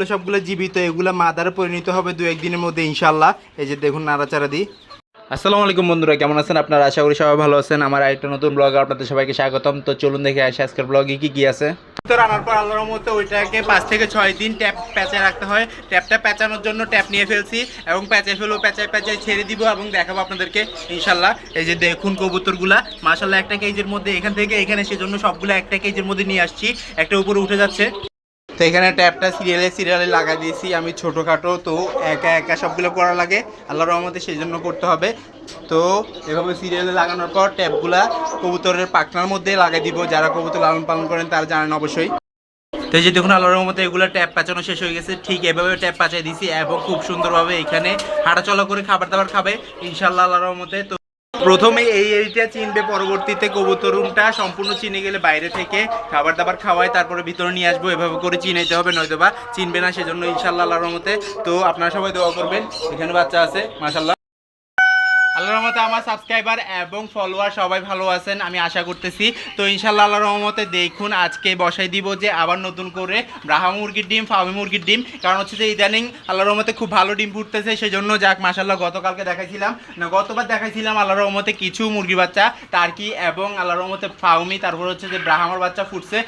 এগুলো সবগুলো জীবিত এগুলো মাদারে পরিণত হবে দু একদিনের মধ্যে ইনশাল্লাহ এই যে দেখুন নাড়াচাড়া দিই। আসসালামু আলাইকুম বন্ধুরা কেমন আছেন আপনারা? আশা করি সবাই ভালো আছেন। আমার আরেকটা নতুন ব্লগ আপনাদের সবাইকে স্বাগতম। তো চলুন দেখে আসি আজকের ব্লগে কি কি আছে। তো রান্নার পর আল্লাহর মতো ওইটাকে পাঁচ থেকে ছয় দিন ট্যাপ প্যাঁচে রাখতে হয়। ট্যাপটা প্যাঁচানোর জন্য ট্যাপ নিয়ে ফেলছি এবং প্যাঁচে ফেলব প্যাঁচায় প্যাঁচায় ছেড়ে দিব এবং দেখাবো আপনাদেরকে ইনশাল্লাহ এই যে দেখুন কবুতরগুলা মাসাল্লাহ একটা কেজির মধ্যে এখান থেকে এখানে সেজন্য সবগুলো একটা কেজির মধ্যে নিয়ে আসছি। একটা উপরে উঠে যাচ্ছে। তো এখানে ট্যাপটা সিরিয়ালে সিরিয়ালে লাগা দিয়েছি আমি ছোটোখাটো, তো একা একা সবগুলো করা লাগে আল্লাহ রহমতে সেই জন্য করতে হবে। তো এভাবে সিরিয়ালে লাগানোর পর ট্যাপগুলা কবুতরের পাখনার মধ্যে লাগাই দিব, যারা কবুতর লালন পালন করেন তারা জানেন অবশ্যই। তো যে দেখুন, আল্লাহর রহমতে এগুলো ট্যাপ পাচানো শেষ হয়ে গেছে, ঠিক এভাবে ট্যাপ পাচাই দিছি এবং খুব সুন্দরভাবে এখানে হাঁটাচলা করে খাবার দাবার খাবে ইনশাল্লাহ আল্লাহর রহমতে। তো প্রথমে এই এরিটা চিনবে, পরবর্তীতে কবুতর রুমটা সম্পূর্ণ চিনে গেলে বাইরে থেকে খাবার দাবার খাওয়ায়, তারপরে ভিতরে নিয়ে আসব, এভাবে করে চিনাইতে হবে নয়তো বা চিনবে না, সেজন্য ইনশাল্লাহ আল্লাহর রহমতে। তো আপনারা সবাই দোয়া করবেন, এখানে বাচ্চা আছে মাশাল্লাহ আল্লাহর রহমতে আমার সাবস্ক্রাইবার এবং ফলোয়ার সবাই ভালো আছেন, আমি আশা করতেছি। তো ইনশাল্লাহ আল্লাহর রহমতে দেখুন, আজকে বসাই দিব যে আবার নতুন করে ব্রাহ্মা মুরগির ডিম ফার্মি মুরগির ডিম। কারণ হচ্ছে যে ইদানিং আল্লাহর রহমতে খুব ভালো ডিম ফুটতেছে সেই জন্য যাক মাসাল্লাহ গতকালকে দেখাইছিলাম। না, গতবার দেখাইছিলাম আল্লাহর রহমতে কিছু মুরগি বাচ্চা, টার্কি এবং আল্লাহর রহমতে ফাউমি, তারপর হচ্ছে যে ব্রাহ্মার বাচ্চা ফুটছে।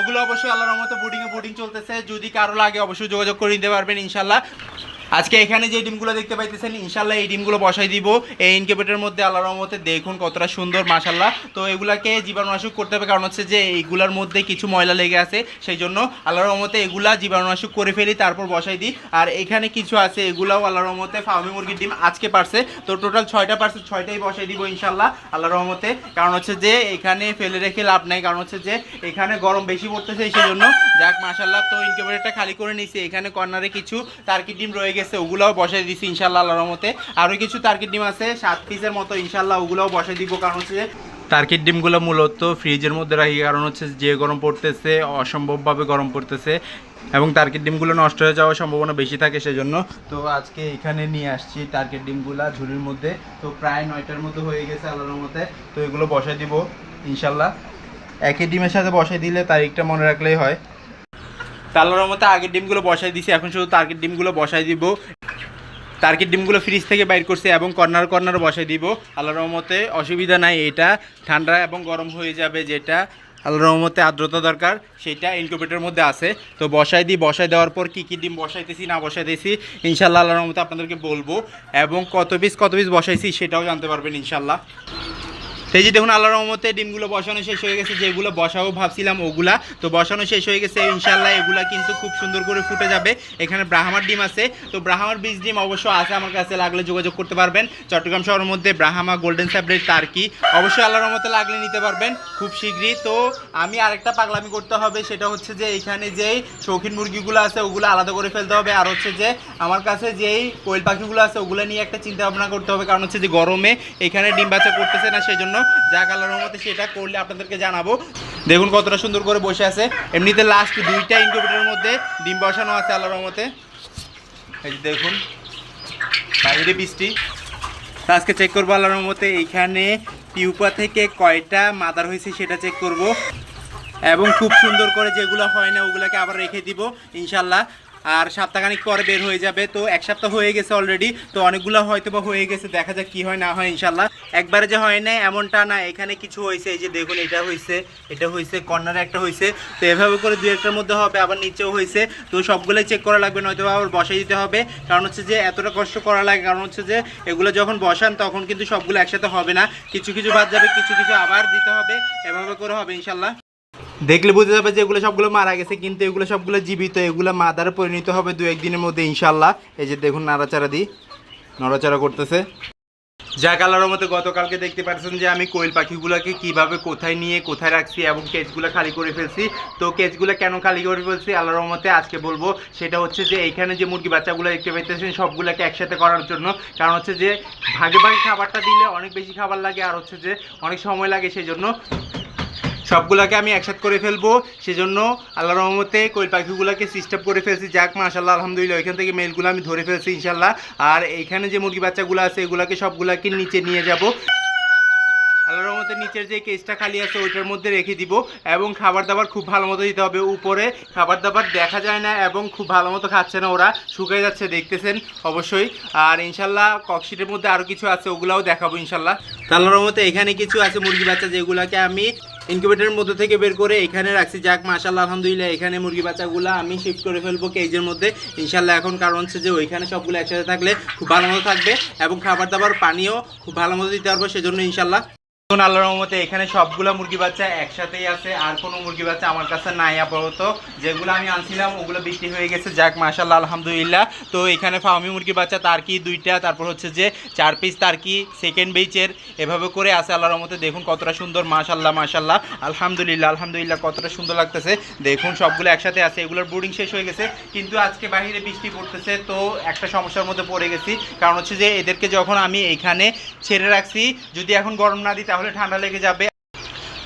ওগুলো অবশ্যই আল্লাহর রহমতে বুডিং এ বুডিং চলতেছে। যদি কারও লাগে অবশ্যই যোগাযোগ করে নিতে পারবেন ইনশাল্লাহ আজকে এখানে যে ডিমগুলো দেখতে পাইতেছেন ইনশাল্লাহ এই ডিমগুলো বসাই দিব। এই ইনকিউবেটরের মধ্যে আল্লাহর রহমতে দেখুন কতটা সুন্দর মাশাল্লাহ তো এগুলাকে জীবাণুনাশক করতে হবে, কারণ হচ্ছে যে এইগুলার মধ্যে কিছু ময়লা লেগে আছে, সেই জন্য আল্লাহর রহমতে এগুলা জীবাণুনাশক করে ফেলি, তারপর বসাই দিই। আর এখানে কিছু আছে, এগুলাও আল্লাহর রহমতে ফার্মি মুরগির ডিম আজকে পারছে। তো টোটাল ছয়টা পারছে, ছয়টাই বসাই দিব ইনশাল্লাহ আল্লাহর রহমতে। কারণ হচ্ছে যে এখানে ফেলে রেখে লাভ নাই, কারণ হচ্ছে যে এখানে গরম বেশি পড়তেছে, সেই জন্য। যাক মাশাল্লাহ তো ইনকিউবেটরটা খালি করে নিছি এখানে কর্নারে কিছু তার্কির ডিম রয়ে গেছে, ওগুলাও বসাই দিছি ইনশাল্লাহ আল্লাহর রহমতে। আরও কিছু তার্কির ডিম আছে, সাত পিসের মতো ইনশাল্লাহ ওগুলাও বসাই দিব, কারণ হচ্ছে যে ডিমগুলো মূলত ফ্রিজের মধ্যে রাখি, কারণ হচ্ছে যে গরম পড়তেছে, অসম্ভবভাবে গরম পড়তেছে, এবং টার্কির ডিমগুলো নষ্ট হয়ে যাওয়ার সম্ভাবনা বেশি থাকে সেজন্য। তো আজকে এখানে নিয়ে আসছি টার্কির ডিমগুলা ঝুড়ির মধ্যে। তো প্রায় নয়টার মধ্যে হয়ে গেছে আল্লাহর মধ্যে তো এগুলো বসাই দিব ইনশাল্লাহ একই ডিমের সাথে বসাই দিলে তারিখটা মনে রাখলেই হয়। তাল্লার মতো আগের ডিমগুলো বসাই দিছি, এখন শুধু টার্কির ডিমগুলো বসাই দিব। টার্কির ডিমগুলো ফ্রিজ থেকে বাইর করছে এবং কর্নার কর্নার বসাই দিব। আল্লাহর রহমতে অসুবিধা নাই এটা। ঠান্ডা এবং গরম হয়ে যাবে যেটা। আল্লাহর রহমতে আর্দ্রতা দরকার, সেটা ইনকিউবেটরের মধ্যে আছে। তো বসাই দিই, বসাই দেওয়ার পর কী কী ডিম বসাইতেছি, না বসাইতেছি ইনশাল্লাহ আল্লাহর রহমতে আপনাদেরকে বলব। এবং কত পিস কত পিস বসাইছি সেটাও জানতে পারবেন ইনশাল্লাহ এই যে দেখুন আল্লাহর রহমতে ডিমগুলো বসানো শেষ হয়ে গেছে, যেগুলো বসাবো ভাবছিলাম ওগুলা। তো বসানো শেষ হয়ে গেছে ইনশাল্লাহ এগুলা কিন্তু খুব সুন্দর করে ফুটে যাবে। এখানে ব্রাহ্মার ডিম আছে, তো ব্রাহ্মার বীজ ডিম অবশ্য আছে, আমার কাছে লাগলে যোগাযোগ করতে পারবেন। চট্টগ্রাম শহরের মধ্যে ব্রাহ্মা গোল্ডেন স্যাবরেট তার্কি অবশ্যই আল্লাহর রহমতে লাগলে নিতে পারবেন, খুব শীঘ্রই। তো আমি আরেকটা পাগলামি করতে হবে, সেটা হচ্ছে যে এখানে যেই শৌখিন মুরগিগুলো আছে, ওগুলো আলাদা করে ফেলতে হবে। আর হচ্ছে যে আমার কাছে যেই কোয়েল পাখিগুলো আছে, ওগুলো নিয়ে একটা চিন্তা ভাবনা করতে হবে, কারণ হচ্ছে যে গরমে এখানে ডিম বাচ্চা করতেছে না সেই জন্য যাক আল্লাহর রহমতে সেটা করলে আপনাদেরকে জানাব। দেখুন কতটা সুন্দর করে বসে আছে। এমনিতে লাস্ট দুইটা ইনকিউবেটরের মধ্যে ডিম বসানো আছে আল্লাহর রহমতে। এই দেখুন, বাইরে বৃষ্টি। আজকে চেক করব আল্লাহর রহমতে এইখানে পিউপা থেকে কয়টা মাদার হয়েছে সেটা চেক করব। এবং খুব সুন্দর করে যেগুলো হয় না ওগুলোকে আবার রেখে দিব, ইনশাল্লাহ। আর সপ্তাহখানিক পরে বের হয়ে যাবে। তো এক সপ্তাহ হয়ে গেছে অলরেডি তো অনেকগুলো হয়তো বা হয়ে গেছে। দেখা যাক কি হয়, না হয় ইনশাল্লাহ একবারে যে হয় না এমনটা না। এখানে কিছু হয়েছে, এই যে দেখুন, এটা হয়েছে এটা হয়েছে, কর্নারে একটা হয়েছে। তো এভাবে করে দু একটার মধ্যে হবে, আবার নিচেও হয়েছে। তো সবগুলোই চেক করা লাগবে নয়তো আবার বসাই দিতে হবে। কারণ হচ্ছে যে, এতটা কষ্ট করা লাগে। কারণ হচ্ছে যে, এগুলো যখন বসান, তখন কিন্তু সবগুলো একসাথে হবে না। কিছু কিছু বাদ যাবে, কিছু কিছু আবার দিতে হবে। এভাবে করে হবে ইনশাল্লাহ দেখলে বুঝতে যাবে যে এগুলো সবগুলো মারা গেছে, কিন্তু এগুলো সবগুলো জীবিত, এগুলো মাদারে পরিণত হবে দু একদিনের মধ্যে ইনশাল্লাহ এই যে দেখুন নাড়াচাড়া দিই, নড়াচাড়া করতেছে। যাক, আল্লাহর মতো গতকালকে দেখতে পাচ্ছেন যে আমি কোয়েল পাখিগুলোকে কীভাবে কোথায় নিয়ে, কোথায় রাখছি এবং কেজগুলো খালি করে ফেলছি। তো কেজগুলো কেন খালি করে ফেলছি, আল্লাহর রহমতে আজকে বলব। সেটা হচ্ছে যে এইখানে যে মুরগি বাচ্চাগুলো দেখতে পাইতেছেন, সবগুলোকে একসাথে করার জন্য। কারণ হচ্ছে যে ভাগে ভাগে খাবারটা দিলে অনেক বেশি খাবার লাগে, আর হচ্ছে যে অনেক সময় লাগে সেই জন্য সবগুলাকে আমি একসাথ করে ফেলব। সেজন্য আল্লাহ রহমতে কোয়েল পাখিগুলোকে সিস্টেম করে ফেলছি। যাক মাশাল্লাহ আলহামদুলিল্লাহ, ওইখান থেকে মেলগুলো আমি ধরে ফেলছি ইনশাল্লাহ আর এইখানে যে মুরগি বাচ্চাগুলো আছে, এগুলাকে সবগুলাকে নিচে নিয়ে যাব। আল্লাহ রহমতে নিচের যে কেসটা খালি আছে, ওইটার মধ্যে রেখে দিব। এবং খাবার দাবার খুব ভালো মতো দিতে হবে। উপরে খাবার দাবার দেখা যায় না এবং খুব ভালো মতো খাচ্ছে না ওরা। শুকিয়ে যাচ্ছে, দেখতেছেন? অবশ্যই। আর ইনশাল্লাহ ককশিটের মধ্যে আরও কিছু আছে, ওগুলাও দেখাবো ইনশাল্লাহ তাহলে রহমতে এখানে কিছু আছে মুরগি বাচ্চা, যেগুলাকে আমি ইনকিউবেটরের মধ্যে থেকে বের করে এখানে রাখছি। যাক মাশাল্লাহ আলহামদুলিল্লাহ, এখানে মুরগি বাচ্চাগুলো আমি শিফট করে ফেলব কেজের মধ্যে। ইনশাল্লাহ এখন কারণ হচ্ছে যে ওইখানে সবগুলো একসাথে থাকলে খুব ভালো মতো থাকবে এবং খাবার দাবার, পানিও খুব ভালো মতো দিতে পারব, সেজন্য ইনশাল্লাহ এখন আল্লাহর রহমতে এখানে সবগুলো মুরগি বাচ্চা একসাথেই আছে, আর কোনো মুরগি বাচ্চা আমার কাছে নাই আপাতত। যেগুলো আমি আনছিলাম, ওগুলো বিক্রি হয়ে গেছে। যাক মাশাল্লাহ আলহামদুলিল্লাহ। তো এখানে ফার্মি মুরগি বাচ্চা তার কি দুইটা, তারপর হচ্ছে যে চার পিস তার কি সেকেন্ড বেচের এভাবে করে আছে আল্লাহর রহমতে। দেখুন কতটা সুন্দর মাশাল্লাহ মাশাল্লাহ আলহামদুলিল্লাহ আলহামদুলিল্লাহ, কতটা সুন্দর লাগতেছে। দেখুন, সবগুলো একসাথে আছে। এগুলোর বোর্ডিং শেষ হয়ে গেছে। কিন্তু আজকে বাইরে বৃষ্টি পড়তেছে, তো একটা সমস্যার মধ্যে পড়ে গেছি। কারণ হচ্ছে যে এদেরকে যখন আমি এখানে ছেড়ে রাখছি, যদি এখন গরম না দিই, তাহলে ঠান্ডা লেগে যাবে।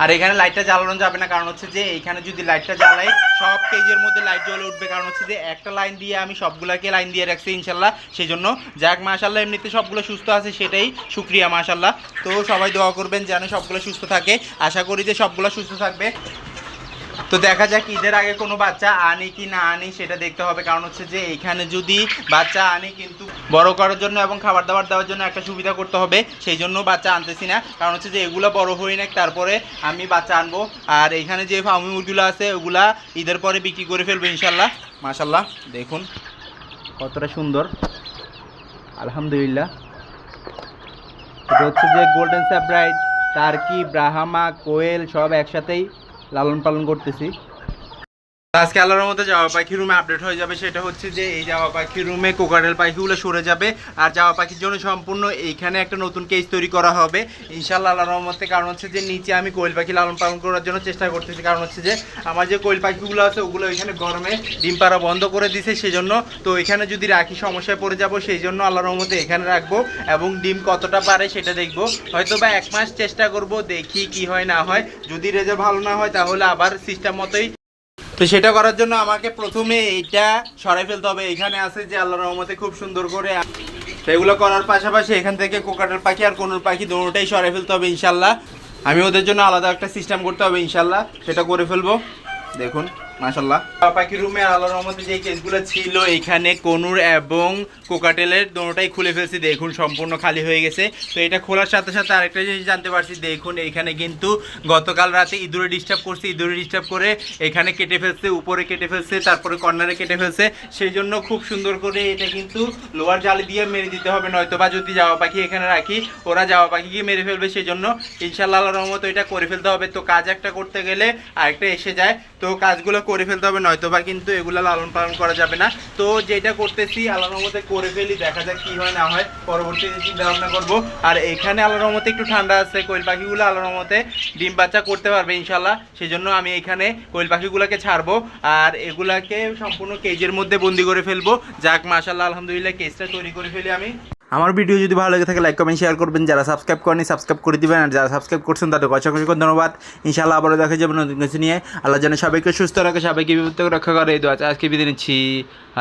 আর এখানে লাইটটা জ্বালানো যাবে না, কারণ হচ্ছে যে এখানে যদি লাইটটা জ্বালাই, সব পেজের মধ্যে লাইট জ্বলে উঠবে। কারণ হচ্ছে যে একটা লাইন দিয়ে আমি সবগুলোকে লাইন দিয়ে রাখছি ইনশাল্লাহ। সেই জন্য যাক মাশাল্লাহ এমনিতে সবগুলো সুস্থ আছে, সেটাই সুক্রিয়া মাশাল্লাহ তো সবাই দোয়া করবেন যেন সবগুলো সুস্থ থাকে। আশা করি যে সবগুলো সুস্থ থাকবে। তো দেখা যাক ঈদের আগে কোনো বাচ্চা আনি কি না আনি, সেটা দেখতে হবে। কারণ হচ্ছে যে এখানে যদি বাচ্চা আনি কিন্তু বড় করার জন্য এবং খাবার দাবার দেওয়ার জন্য একটা সুবিধা করতে হবে, সেই জন্য বাচ্চা আনতেছি না। কারণ হচ্ছে যে এগুলো বড় হয়ে নাক তারপরে আমি বাচ্চা আনব। আর এখানে যে ফার্মি মুরগিগুলো আছে, ওগুলা ঈদের পরে বিক্রি করে ফেলব ইনশাল্লাহ মাশাল্লাহ দেখুন কতটা সুন্দর। আলহামদুলিল্লাহ। এটা হচ্ছে যে golden Sebright turkey Brahma quail সব একসাথেই লালন পালন করতেছি। আজকে আল্লাহর মধ্যে জামা পাখি রুমে আপডেট হয়ে যাবে। সেটা হচ্ছে যে এই জামা পাখি রুমে কোকারেল পাখিগুলো সরে যাবে আর জামা পাখির জন্য সম্পূর্ণ এইখানে একটা নতুন কেস তৈরি করা হবে। ইনশাল্লাহ আল্লাহর রহমতে। কারণ হচ্ছে যে নিচে আমি কোয়েল পাখি লালন পালন করার জন্য চেষ্টা করতেছি। কারণ হচ্ছে যে আমার যে কোয়েল পাখিগুলো আছে, ওগুলো এখানে গরমে ডিম পাড়া বন্ধ করে দিছে সেই জন্য তো এখানে যদি রাখি সমস্যায় পড়ে যাব সেই জন্য আল্লাহর রহমতে এখানে রাখব এবং ডিম কতটা পারে সেটা দেখব। হয়তো বা এক মাস চেষ্টা করব, দেখি কি হয়, না হয়। যদি রেজাল্ট ভালো না হয়, তাহলে আবার সিস্টেম মতোই তো সেটা করার জন্য আমাকে প্রথমে এইটা সরাই ফেলতে হবে। এখানে আছে যে আল্লাহ রহমতে খুব সুন্দর করে এগুলো করার পাশাপাশি এখান থেকে কোকাটার পাখি আর কোনোর পাখি দুটোটাই সরাই ফেলতে হবে ইনশাল্লাহ আমি ওদের জন্য আলাদা একটা সিস্টেম করতে হবে ইনশাল্লাহ সেটা করে ফেলব। দেখুন। মাশাল্লাহ পাখি রুমে আল্লাহর রহমতে যে কেসগুলো ছিল, এখানে কনুর এবং কোকাটেলের দুটোটাই খুলে ফেলছি। দেখুন, সম্পূর্ণ খালি হয়ে গেছে। তো এটা খোলার সাথে সাথে আরেকটা জিনিস জানতে পারছি। দেখুন কিন্তু গতকাল রাতে ইঁদুরে ডিস্টার্ব করছে, ইঁদুরে ডিস্টার্ব করে এখানে কেটে ফেলছে, উপরে কেটে ফেলছে, তারপরে কর্নারে কেটে ফেলছে। সেই জন্য খুব সুন্দর করে এটা কিন্তু লোয়ার জালি দিয়ে মেরে দিতে হবে। নয়তো বা যদি যাওয়া পাখি এখানে রাখি, ওরা যাওয়া পাখিকে মেরে ফেলবে। সেই জন্য ইনশাল্লাহ আল্লাহর রহমত এটা করে ফেলতে হবে। তো কাজ একটা করতে গেলে আরেকটা এসে যায়। তো কাজগুলো করে ফেলতে হবে নয়তো বা কিন্তু এগুলো লালন পালন করা যাবে না। তো যেটা করতেছি, আল্লাহর রহমতে করে ফেলি, দেখা যাক কি হয় না হয়। পরবর্তীতে চিন্তা ভাবনা করব। আর এখানে আল্লাহর রহমতে একটু ঠান্ডা আছে, কোয়েল পাখিগুলো আল্লাহর রহমতে ডিম বাচ্চা করতে পারবে ইনশাল্লাহ সেই জন্য আমি এখানে কোয়েল পাখিগুলোকে ছাড়বো। আর এগুলাকে সম্পূর্ণ কেজের মধ্যে বন্দি করে ফেলব। যাক মাশাল্লাহ আলহামদুলিল্লাহ কেজটা তৈরি করে ফেলি আমি। আমার ভিডিও যদি ভালো লেগে থাকে লাইক কমেন্ট শেয়ার করবেন। যারা সাবস্ক্রাইব করেনি সাবস্ক্রাইব করে দিবেন। আর যারা সাবস্ক্রাইব করছেন, তাদের অসংখ্য ধন্যবাদ। ইনশাল্লাহ আবারও দেখা যাবে নতুন কিছু নিয়ে। আল্লাহ যেন সবাইকে সুস্থ রাখে, সবাইকে বিপদ রক্ষা করে। এই দোয়া আজকে বিদায় নিচ্ছি।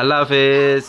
আল্লাহ হাফেজ।